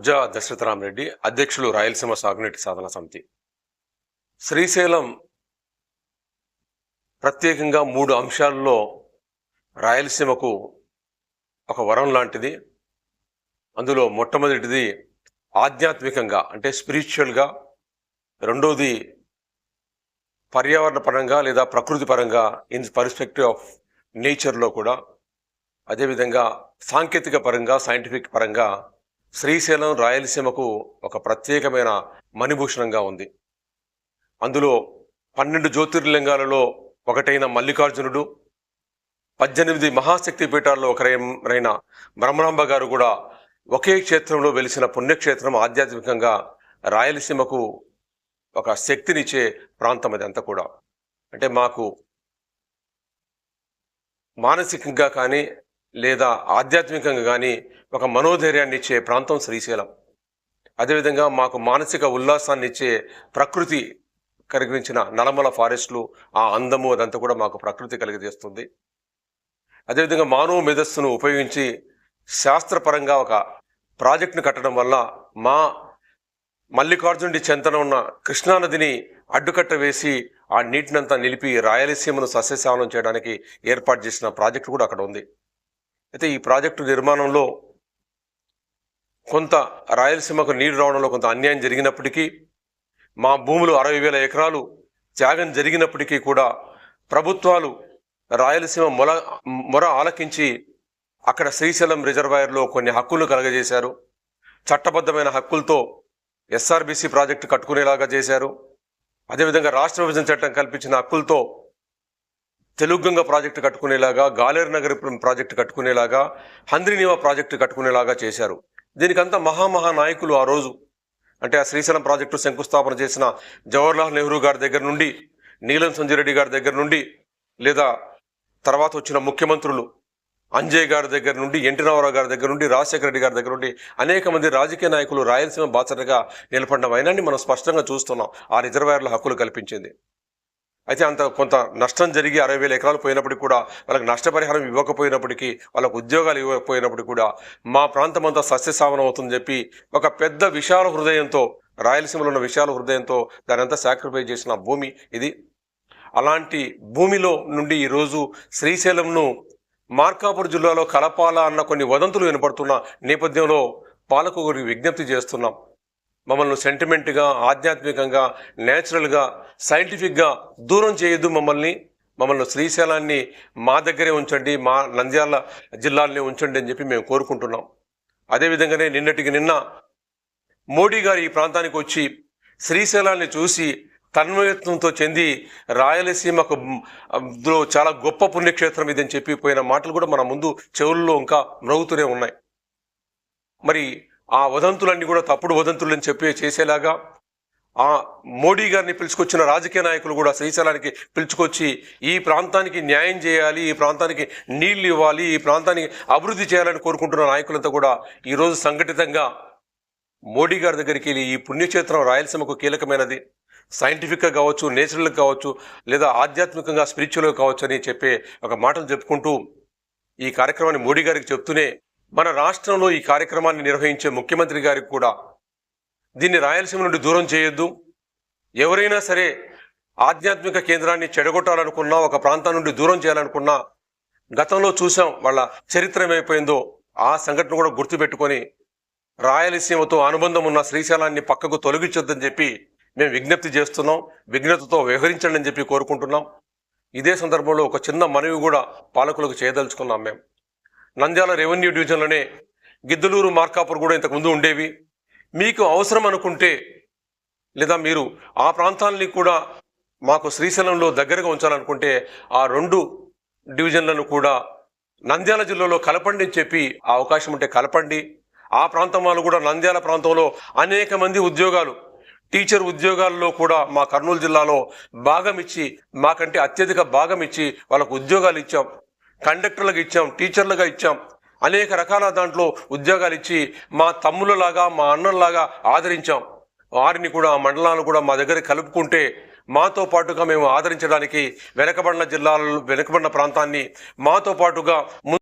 బుజ్జ దశరథరామరెడ్డి అధ్యక్షులు రాయలసీమ సాగునీటి సాధన సమితి. శ్రీశైలం ప్రత్యేకంగా మూడు అంశాల్లో రాయలసీమకు ఒక వరం లాంటిది. అందులో మొట్టమొదటిది ఆధ్యాత్మికంగా అంటే స్పిరిచువల్గా రెండోది పర్యావరణ పరంగా లేదా ప్రకృతి పరంగా ఇన్ పర్స్పెక్టివ్ ఆఫ్ నేచర్లో కూడా అదేవిధంగా సాంకేతిక పరంగా సైంటిఫిక్ పరంగా శ్రీశైలం రాయలసీమకు ఒక ప్రత్యేకమైన మణిభూషణంగా ఉంది. అందులో పన్నెండు జ్యోతిర్లింగాలలో ఒకటైన మల్లికార్జునుడు పద్దెనిమిది మహాశక్తి పీఠాల్లో ఒకరైన బ్రహ్మరాంబ గారు కూడా ఒకే క్షేత్రంలో వెలిసిన పుణ్యక్షేత్రం ఆధ్యాత్మికంగా రాయలసీమకు ఒక శక్తినిచ్చే ప్రాంతం అది అంతా కూడా. అంటే మాకు మానసికంగా కానీ లేదా ఆధ్యాత్మికంగా కానీ ఒక మనోధైర్యాన్ని ఇచ్చే ప్రాంతం శ్రీశైలం. అదేవిధంగా మాకు మానసిక ఉల్లాసాన్ని ఇచ్చే ప్రకృతి కలిగించిన నలమల ఫారెస్ట్లు ఆ అందము అదంతా కూడా మాకు ప్రకృతి కలిగజేస్తుంది. అదేవిధంగా మానవ మేధస్సును ఉపయోగించి శాస్త్రపరంగా ఒక ప్రాజెక్టును కట్టడం వల్ల మా మల్లికార్జునుడి చెంతన ఉన్న కృష్ణానదిని అడ్డుకట్ట వేసి ఆ నీటినంతా నిలిపి రాయలసీమను సస్యశావనం చేయడానికి ఏర్పాటు చేసిన ప్రాజెక్టు కూడా అక్కడ ఉంది. అయితే ఈ ప్రాజెక్టు నిర్మాణంలో కొంత రాయలసీమకు నీరు రావడంలో కొంత అన్యాయం జరిగినప్పటికీ మా భూములు అరవై వేల ఎకరాలు త్యాగం జరిగినప్పటికీ కూడా ప్రభుత్వాలు రాయలసీమ మొల మొర ఆలకించి అక్కడ శ్రీశైలం రిజర్వాయర్లో కొన్ని హక్కులను కలగజేశారు. చట్టబద్ధమైన హక్కులతో ఎస్ఆర్బీసీ ప్రాజెక్టు కట్టుకునేలాగా చేశారు. అదేవిధంగా రాష్ట్ర విభజన చట్టం కల్పించిన హక్కులతో తెలుగుగంగ ప్రాజెక్టు కట్టుకునేలాగా గాలేరు నగర్ ప్రాజెక్టు కట్టుకునేలాగా హంద్రినీవా ప్రాజెక్టు కట్టుకునేలాగా చేశారు. దీనికంతా మహామహా నాయకులు ఆ రోజు. అంటే ఆ శ్రీశైలం ప్రాజెక్టు శంకుస్థాపన చేసిన జవహర్లాల్ నెహ్రూ గారి దగ్గర నుండి నీలం సంజయరెడ్డి గారి దగ్గర నుండి లేదా తర్వాత వచ్చిన ముఖ్యమంత్రులు అంజయ్ గారి దగ్గర నుండి ఎన్టీ రామారావు గారి దగ్గర నుండి రాజశేఖర రెడ్డి గారి దగ్గర నుండి అనేక మంది రాజకీయ నాయకులు రాయలసీమ బాసటగా నిలబడిన వైనాన్ని మనం స్పష్టంగా చూస్తున్నాం. ఆ రిజర్వాయర్ల హక్కులు కల్పించింది. అయితే అంత కొంత నష్టం జరిగి అరవై వేల ఎకరాలు పోయినప్పటికీ కూడా వాళ్ళకి నష్టపరిహారం ఇవ్వకపోయినప్పటికీ వాళ్ళకు ఉద్యోగాలు ఇవ్వకపోయినప్పటికీ కూడా మా ప్రాంతం అంతా సస్యసావనం అవుతుందని చెప్పి ఒక పెద్ద విశాల హృదయంతో రాయలసీమలో ఉన్న విశాల హృదయంతో దాని అంతా సాక్రిఫైస్ చేసిన భూమి ఇది. అలాంటి భూమిలో నుండి ఈరోజు శ్రీశైలంను మార్కాపూర్ జిల్లాలో కలపాల అన్న కొన్ని వదంతులు వినపడుతున్న నేపథ్యంలో పాలకుడికి విజ్ఞప్తి చేస్తున్నాం. మమ్మల్ని సెంటిమెంట్గా ఆధ్యాత్మికంగా నేచురల్గా సైంటిఫిక్గా దూరం చేయొద్దు మమ్మల్ని. మమ్మల్ని శ్రీశైలాన్ని మా దగ్గరే ఉంచండి మా నంద్యాల జిల్లాల్ని ఉంచండి అని చెప్పి మేము కోరుకుంటున్నాం. అదేవిధంగానే నిన్నటికి నిన్న మోడీ గారు ఈ ప్రాంతానికి వచ్చి శ్రీశైలాన్ని చూసి తన్మయత్వంతో చెంది రాయలసీమకు చాలా గొప్ప పుణ్యక్షేత్రం ఇదని చెప్పి పోయిన మాటలు కూడా మన ముందు చెవుల్లో ఇంకా మ్రగుతూనే ఉన్నాయి. మరి ఆ వదంతులన్నీ కూడా తప్పుడు వదంతులు అని చెప్పి చేసేలాగా ఆ మోడీ గారిని పిలుచుకొచ్చిన రాజకీయ నాయకులు కూడా శ్రీశైలానికి పిలుచుకొచ్చి ఈ ప్రాంతానికి న్యాయం చేయాలి ఈ ప్రాంతానికి నీళ్ళు ఇవ్వాలి ఈ ప్రాంతానికి అభివృద్ధి చేయాలని కోరుకుంటున్న నాయకులంతా కూడా ఈరోజు సంఘటితంగా మోడీ గారి దగ్గరికి వెళ్ళి ఈ పుణ్యక్షేత్రం రాయలసీమకు కీలకమైనది. సైంటిఫిక్గా కావచ్చు నేచురల్గా కావచ్చు లేదా ఆధ్యాత్మికంగా స్పిరిచువల్గా కావచ్చు అని చెప్పే ఒక మాటలు చెప్పుకుంటూ ఈ కార్యక్రమాన్ని మోడీ గారికి చెప్తూనే మన రాష్ట్రంలో ఈ కార్యక్రమాన్ని నిర్వహించే ముఖ్యమంత్రి గారికి కూడా దీన్ని రాయలసీమ నుండి దూరం చేయొద్దు. ఎవరైనా సరే ఆధ్యాత్మిక కేంద్రాన్ని చెడగొట్టాలనుకున్నా ఒక ప్రాంతం నుండి దూరం చేయాలనుకున్నా గతంలో చూసాం వాళ్ళ చరిత్ర ఏమైపోయిందో ఆ సంఘటన కూడా గుర్తుపెట్టుకొని రాయలసీమతో అనుబంధం ఉన్న శ్రీశైలాన్ని పక్కకు తొలగించొద్దని చెప్పి మేము విజ్ఞప్తి చేస్తున్నాం. విజ్ఞతతో వ్యవహరించండి అని చెప్పి కోరుకుంటున్నాం. ఇదే సందర్భంలో ఒక చిన్న మనవి కూడా పాలకులకు చేయదలుచుకున్నాం మేము. నంద్యాల రెవెన్యూ డివిజన్లోనే గిద్దలూరు మార్కాపూర్ కూడా ఇంతకుముందు ఉండేవి. మీకు అవసరం అనుకుంటే లేదా మీరు ఆ ప్రాంతాలని కూడా మాకు శ్రీశైలంలో దగ్గరగా ఉంచాలనుకుంటే ఆ రెండు డివిజన్లను కూడా నంద్యాల జిల్లాలో కలపండి అని చెప్పి ఆ అవకాశం ఉంటే కలపండి. ఆ ప్రాంతం వాళ్ళు కూడా నంద్యాల ప్రాంతంలో అనేక మంది ఉద్యోగాలు టీచర్ ఉద్యోగాల్లో కూడా మా కర్నూలు జిల్లాలో భాగం ఇచ్చి మాకంటే అత్యధిక భాగం ఇచ్చి వాళ్ళకు ఉద్యోగాలు ఇచ్చాం. కండక్టర్లకు ఇచ్చాం టీచర్లుగా ఇచ్చాం. అనేక రకాల దాంట్లో ఉద్యోగాలు ఇచ్చి మా తమ్ముళ్ళలాగా మా అన్నలాగా ఆదరించాం. వారిని కూడా ఆ మండలాలను కూడా మా దగ్గర కలుపుకుంటే మాతో పాటుగా మేము ఆదరించడానికి వెనకబడిన జిల్లాలలో వెనకబడిన ప్రాంతాన్ని మాతో పాటుగా